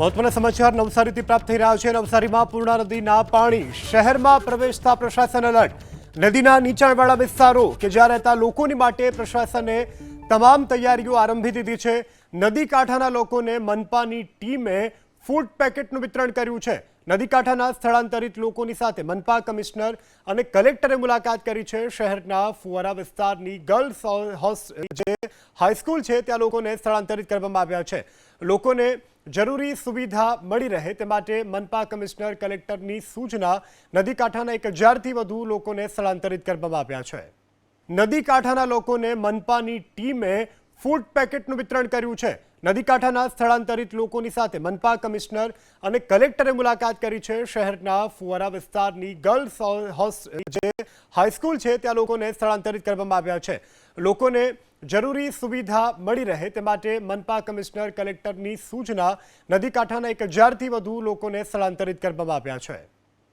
મહત્વના સમાચાર નવસારીથી પ્રાપ્ત થઈ રહ્યા છે. નવસારીમાં પૂર્ણા નદીના પાણી શહેરમાં પ્રવેશતા પ્રશાસન એલર્ટ. નદીના નીચાણવાળા વિસ્તારો કે જ્યાં રહેતા લોકોની માટે પ્રશાસને તમામ તૈયારીઓ આરંભી દીધી છે. નદી કાંઠાના લોકોને મનપાની ટીમે ફૂડ પેકેટનું વિતરણ કર્યું છે. નદી કાંઠાના સ્થળાંતરિત લોકોની સાથે મનપા કમિશનર અને કલેક્ટરે મુલાકાત કરી છે. શહેરના ફુવારા વિસ્તારની ગર્લ્સ જે હાઈસ્કૂલ છે, ત્યાં લોકોને સ્થળાંતરિત કરવામાં આવ્યા છે. લોકોને જરૂરી સુવિધા મળી રહે તે માટે મનપા કમિશનર કલેક્ટરની સૂચના નદી કાંઠાના એક હજારથી વધુ લોકોને સ્થળાંતરિત કરવામાં આવ્યા છે. નદી કાંઠાના લોકોને મનપાની ટીમે ફૂડ પેકેટનું વિતરણ કર્યું છે. નદી કાંઠાના સ્થળાંતરિત લોકોની સાથે મનપા કમિશનર અને કલેક્ટરે મુલાકાત કરી છે. શહેરના ફુવારા વિસ્તારની ગર્લ્સ જે હાઈસ્કૂલ છે, ત્યાં લોકોને સ્થળાંતરિત કરવામાં આવ્યા છે. લોકોને જરૂરી સુવિધા મળી રહે તે માટે મનપા કમિશનર કલેક્ટરની સૂચના નદી કાંઠાના એક હજારથી વધુ લોકોને સ્થળાંતરિત કરવામાં આવ્યા છે.